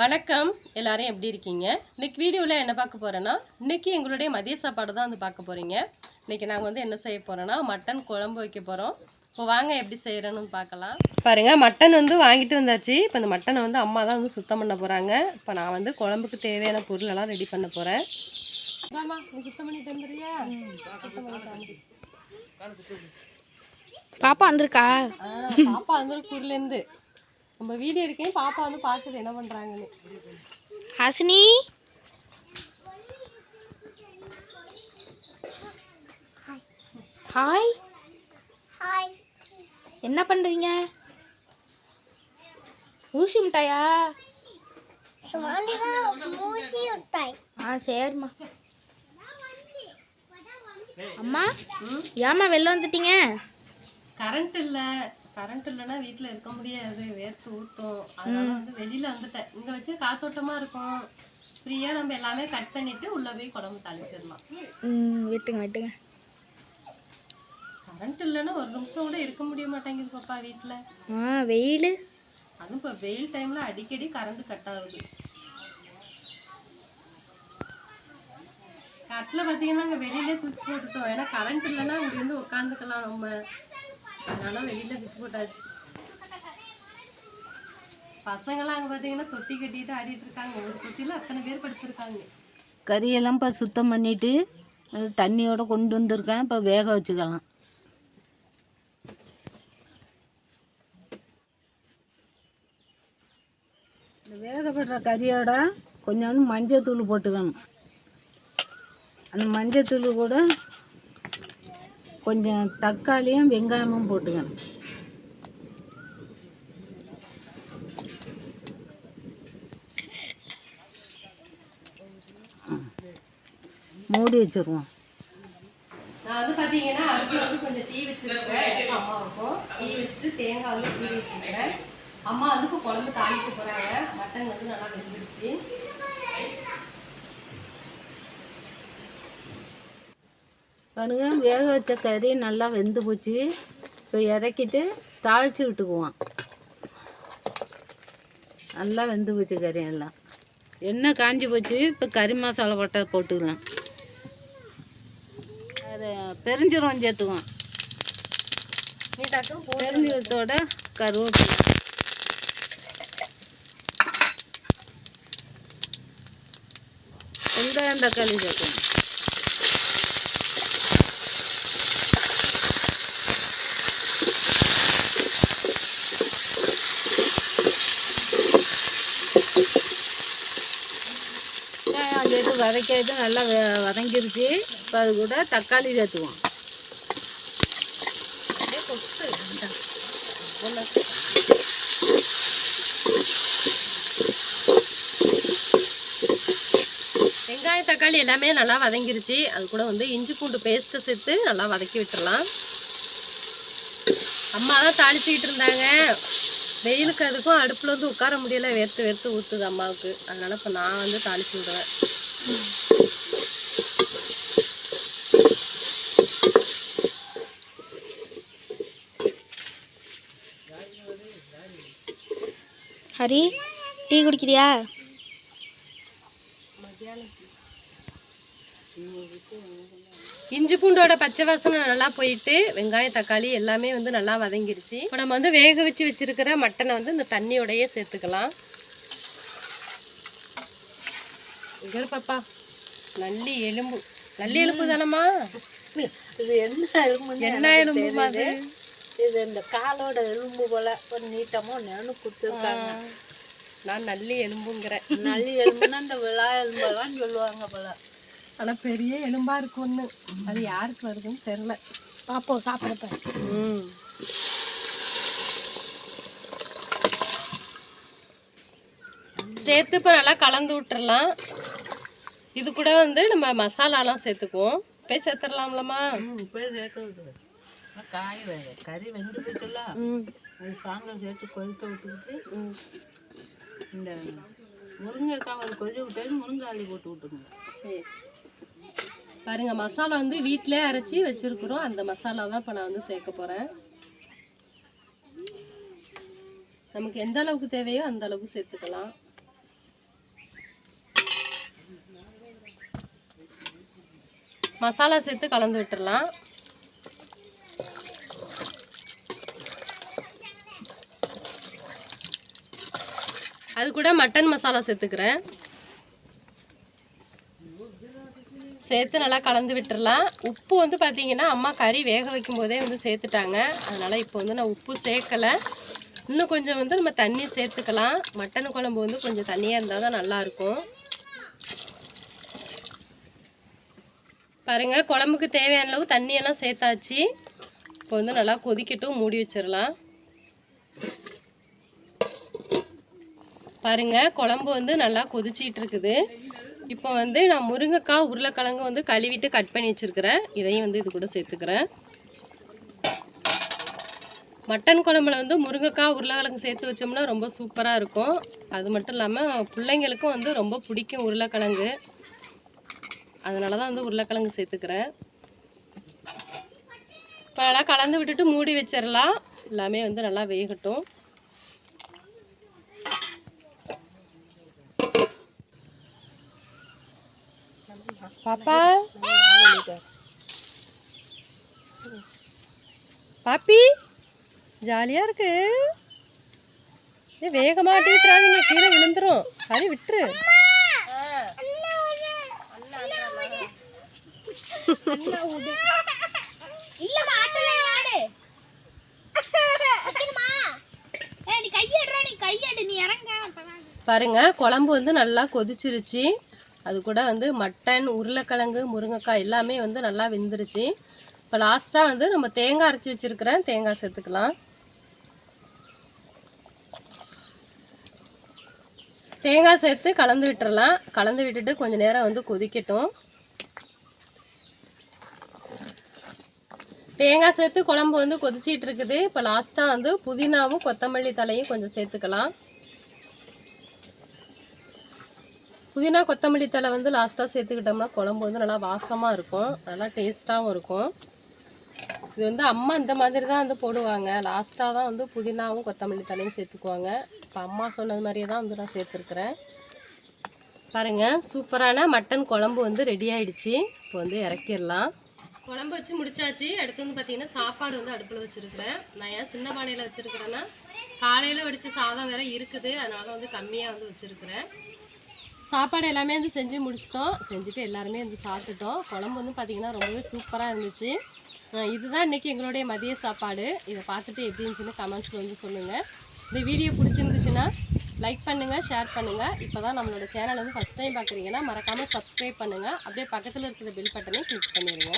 வணக்கம். எல்லாரும் எப்படி இருக்கீங்க? இன்னைக்கு வீடியோவில் என்ன பார்க்க போறேன்னா இன்னைக்கு எங்களுடைய மதிய சாப்பாடு தான் வந்து பார்க்க போறீங்க. இன்னைக்கு நாங்கள் வந்து என்ன செய்ய போறோம்னா மட்டன் குழம்பு வைக்க போறோம். இப்போ வாங்க எப்படி செய்யறோன்னு பார்க்கலாம். பாருங்க மட்டன் வந்து வாங்கிட்டு வந்தாச்சு. இப்போ இந்த மட்டனை வந்து அம்மா தான் வந்து சுத்தம் பண்ண போறாங்க. இப்போ நான் வந்து குழம்புக்கு தேவையான பொருள் எல்லாம் ரெடி பண்ண நீ சுத்தம் சுத்தம் பண்ணிட்டு வந்து. பாப்பா வந்திருக்கா? பாப்பா வந்து ஊர்ல இருந்து. நம்ம வீடியோ இருக்கேன் பாப்பா வந்து பார்க்குது என்ன பண்றாங்கன்னு. ஹாசினி? ஹாய் ஹாய் என்ன பண்றீங்க? ஊசி மிட்டாயா. ஆ சரிம்மா. அம்மா ஏம்மா வெளில வந்துட்டீங்க? கரண்ட் இல்ல. கரண்ட் இல்லைன்னா வீட்ல இருக்க முடியாது. வேர்த்து ஊத்தும். அதனால வந்து வெளியில வந்துட்டேன். இங்க வச்சு காத்தோட்டமா இருக்கும். ஃப்ரீயா நம்ம எல்லாமே கட் பண்ணிட்டு உள்ள போய் குழம்பு தாளிச்சிடலாம். ம் விட்டுங்க விட்டுங்க. கரண்ட் இல்லைன்னா ஒரு நிமிஷம் கூட இருக்க முடிய மாட்டேங்குது பாப்பா வீட்ல. ஆ வெயில். அதுவும் இப்போ வெயில் டைம்ல அடிக்கடி கரண்ட் கட் ஆகுது. கட்டில் பார்த்தீங்கன்னா அங்கே வெளியிலே தூக்கி போட்டுட்டோம். ஏன்னா கரண்ட் இல்லைன்னா இருந்து உட்காந்துக்கலாம் நம்ம. அதனால வெளியில விட்டு போட்டாச்சு. பசங்களாம் அங்கே பார்த்தீங்கன்னா தொட்டி கட்டிட்டு ஆடிட்டு இருக்காங்க. ஒரு தொட்டியில் அத்தனை பேர் படுத்திருக்காங்க. கறியெல்லாம் இப்போ சுத்தம் பண்ணிட்டு தண்ணியோட கொண்டு வந்திருக்கேன். இப்போ வேக வச்சுக்கலாம். வேகப்படுற கறியோட கொஞ்சோண்டு மஞ்சத்தூள் போட்டுக்கணும். அந்த மஞ்சத்தூள் கூட கொஞ்சம் தக்காளியும் வெங்காயமும் போட்டுக்கணும். மூடி வச்சிருவோம். நான் வந்து பார்த்தீங்கன்னா அடுப்பில் வந்து கொஞ்சம் டீ வச்சுருக்கேன். எனக்கு அம்மாவுக்கும் டீ வச்சுட்டு தேங்காய் வந்து டீ வச்சுருக்கேன். அம்மா வந்து இப்போ குழம்பு தாளிக்க போகிறாங்க மட்டன் வந்து நல்லா வெந்துருச்சு. பாருங்க வேக வச்ச கறி நல்லா வெந்து போச்சு. இப்போ இறக்கிட்டு தாளித்து விட்டுக்குவோம். நல்லா வெந்து போச்சு கறி எல்லாம் எண்ணெய் காஞ்சி போச்சு இப்போ கறி மசாலா பட்டை போட்டுக்கலாம். அதை பெருஞ்சீரகம் சேர்த்துக்குவோம். நீ டக்குன்னு போ கருவேப்பிலை. வெங்காயம் தக்காளி சேர்க்கணும் வெங்காயம் நல்லா வ- வதங்கிருச்சு. இப்போ அது கூட தக்காளி சேர்த்துவோம். வெங்காயம் தக்காளி எல்லாமே நல்லா வதங்கிருச்சு. அது கூட வந்து இஞ்சி பூண்டு பேஸ்ட்டு சேர்த்து நல்லா வதக்கி விட்டுறலாம். அம்மா தான் தாளிச்சுக்கிட்டு இருந்தாங்க. வெயிலுக்கு அதுக்கும் அடுப்பில் வந்து உட்கார முடியல. வேர்த்து வேர்த்து ஊற்றுது அம்மாவுக்கு. அதனால இப்போ நான் வந்து தாளிச்சு விடுவேன். ஹரி டீ குடிக்கிறியா? இஞ்சி பூண்டோட பச்சை வாசனை நல்லா போயிட்டு வெங்காயம் தக்காளி எல்லாமே வந்து நல்லா வதங்கிருச்சு. இப்போ நம்ம வந்து வேக வச்சு வச்சிருக்கிற மட்டனை வந்து இந்த தண்ணியோடயே சேர்த்துக்கலாம். பாப்பா நல்லி எலும்பு. நல்லி எலும்பு தானம்மா? இது என்ன எலும்புன்னு என்ன எலும்புமா அது. இது இந்த காலோட எலும்பு போல ஒரு நீட்டமோ நேனு கொடுத்துருக்காங்க. நான் நல்லி எலும்புங்கிறேன். நல்லி எலும்புன்னா இந்த விழா எலும்பெல்லாம் சொல்லுவாங்க போல. ஆனா பெரிய எலும்பா இருக்கு ஒண்ணு. அது யாருக்கு வருதுன்னு தெரியல. பாப்போம் சாப்பிடப்ப ம். சேர்த்து இப்போ நல்லா கலந்து விட்டுறலாம். இது கூட வந்து நம்ம மசாலாலாம் சேர்த்துக்குவோம். போய் சேர்த்துடலாம்லம்மா ம் போய் சேர்த்து காய் கறி வெந்து போயிட்டுல அது சாங்கல் சேர்த்து கொதிக்க விட்டுக்கிட்டு இந்த முருங்கைக்காய் ஒரு கொதி விட்டாலும் முருங்கை அள்ளி போட்டு விட்டுருங்க சரி. பாருங்கள் மசாலா வந்து வீட்டிலே அரைச்சி வச்சுருக்குறோம். அந்த மசாலா தான் இப்போ நான் வந்து சேர்க்க போகிறேன் நமக்கு எந்த அளவுக்கு தேவையோ அந்த அளவுக்கு சேர்த்துக்கலாம். மசாலா சேர்த்து கலந்து விட்டுடலாம் அது கூட மட்டன் மசாலா சேர்த்துக்கிறேன். சேர்த்து நல்லா கலந்து விட்டுறலாம். உப்பு வந்து பார்த்தீங்கன்னா அம்மா கறி வேக வைக்கும் போதே வந்து சேர்த்துட்டாங்க. அதனால் இப்போ வந்து நான் உப்பு சேர்க்கலை. இன்னும் கொஞ்சம் வந்து நம்ம தண்ணி சேர்த்துக்கலாம். மட்டன் குழம்பு வந்து கொஞ்சம் தண்ணியாக இருந்தால் தான் நல்லாயிருக்கும். பாருங்கள் குழம்புக்கு தேவையான அளவு தண்ணியெல்லாம் சேர்த்தாச்சு. இப்போ வந்து நல்லா கொதிக்கட்டும் மூடி வச்சிடலாம். பாருங்க குழம்பு வந்து நல்லா கொதிச்சிட்டு இருக்குது இப்போ வந்து நான் முருங்கைக்காய் உருளைக்கிழங்கு வந்து கழுவிட்டு கட் பண்ணி வச்சுருக்கிறேன். இதையும் வந்து இது கூட சேர்த்துக்கிறேன். மட்டன் குழம்புல வந்து முருங்கைக்காய் உருளைக்கிழங்கு சேர்த்து வச்சோம்னா ரொம்ப சூப்பராக இருக்கும். அது மட்டும் இல்லாமல் பிள்ளைங்களுக்கும் வந்து ரொம்ப பிடிக்கும் உருளைக்கிழங்கு. அதனால தான் வந்து உருளைக்கிழங்கு சேர்த்துக்கிறேன். இப்போ நல்லா கலந்து விட்டுட்டு மூடி வச்சிடலாம் எல்லாமே வந்து நல்லா வேகட்டும். பாப்பா பாப்பி ஜாலியா இருக்கு. ஏ வேகமா ஆட்டி விட்டுறாதீங்க கீழே விழுந்துரும். சரி விட்டுரு. பாருங்க குழம்பு வந்து நல்லா கொதிச்சிருச்சு. அது கூட வந்து மட்டன் உருளைக்கிழங்கு முருங்கைக்காய் எல்லாமே வந்து நல்லா வெந்துருச்சு. இப்போ லாஸ்ட்டாக வந்து நம்ம தேங்காய் அரைச்சி வச்சிருக்கிறேன் தேங்காய் சேர்த்துக்கலாம். தேங்காய் சேர்த்து கலந்து விட்டுறலாம். கலந்து விட்டுட்டு கொஞ்சம் நேரம் வந்து கொதிக்கட்டும். தேங்காய் சேர்த்து குழம்பு வந்து கொதிச்சிட்டு இருக்குது. இப்போ லாஸ்ட்டாக வந்து புதினாவும் கொத்தமல்லி தலையும் கொஞ்சம் சேர்த்துக்கலாம். புதினா கொத்தமல்லி தழை வந்து லாஸ்ட்டாக சேர்த்துக்கிட்டோம்னா குழம்பு வந்து நல்லா வாசமாக இருக்கும். நல்லா டேஸ்ட்டாகவும் இருக்கும். இது வந்து அம்மா இந்த மாதிரி தான் வந்து போடுவாங்க. லாஸ்ட்டாக தான் வந்து புதினாவும் கொத்தமல்லி தலையும் சேர்த்துக்குவாங்க. இப்போ அம்மா சொன்னது மாதிரியே தான் வந்து நான் சேர்த்துருக்குறேன். பாருங்கள் சூப்பரான மட்டன் குழம்பு வந்து ரெடி ஆயிடுச்சு. இப்போ வந்து இறக்கிடலாம். குழம்பு வச்சு முடிச்சாச்சு. அடுத்து வந்து பார்த்திங்கன்னா சாப்பாடு வந்து அடுப்பில் வச்சுருக்குறேன். நான் ஏன் சின்ன பானையில் வச்சுருக்குறேன்னா காலையில் வடித்த சாதம் வேற இருக்குது. அதனால வந்து கம்மியாக வந்து வச்சுருக்குறேன். சாப்பாடு எல்லாமே வந்து செஞ்சு முடிச்சிட்டோம். செஞ்சுட்டு எல்லாருமே வந்து சாப்பிட்டுட்டோம். குழம்பு வந்து பார்த்திங்கன்னா ரொம்பவே சூப்பராக இருந்துச்சு. இதுதான் இன்றைக்கி எங்களுடைய மதிய சாப்பாடு. இதை பார்த்துட்டு எப்படி இருந்துச்சுன்னு கமெண்ட்ஸில் வந்து சொல்லுங்கள் இந்த வீடியோ பிடிச்சிருந்துச்சுன்னா லைக் பண்ணுங்கள் ஷேர் பண்ணுங்கள் இப்போ தான் நம்மளோட சேனல் வந்து ஃபஸ்ட் டைம் பார்க்குறீங்கன்னா மறக்காமல் சப்ஸ்கிரைப் பண்ணுங்கள் அப்படியே பக்கத்தில் இருக்கிற பெல் பட்டனே கிளிக் பண்ணிடுங்க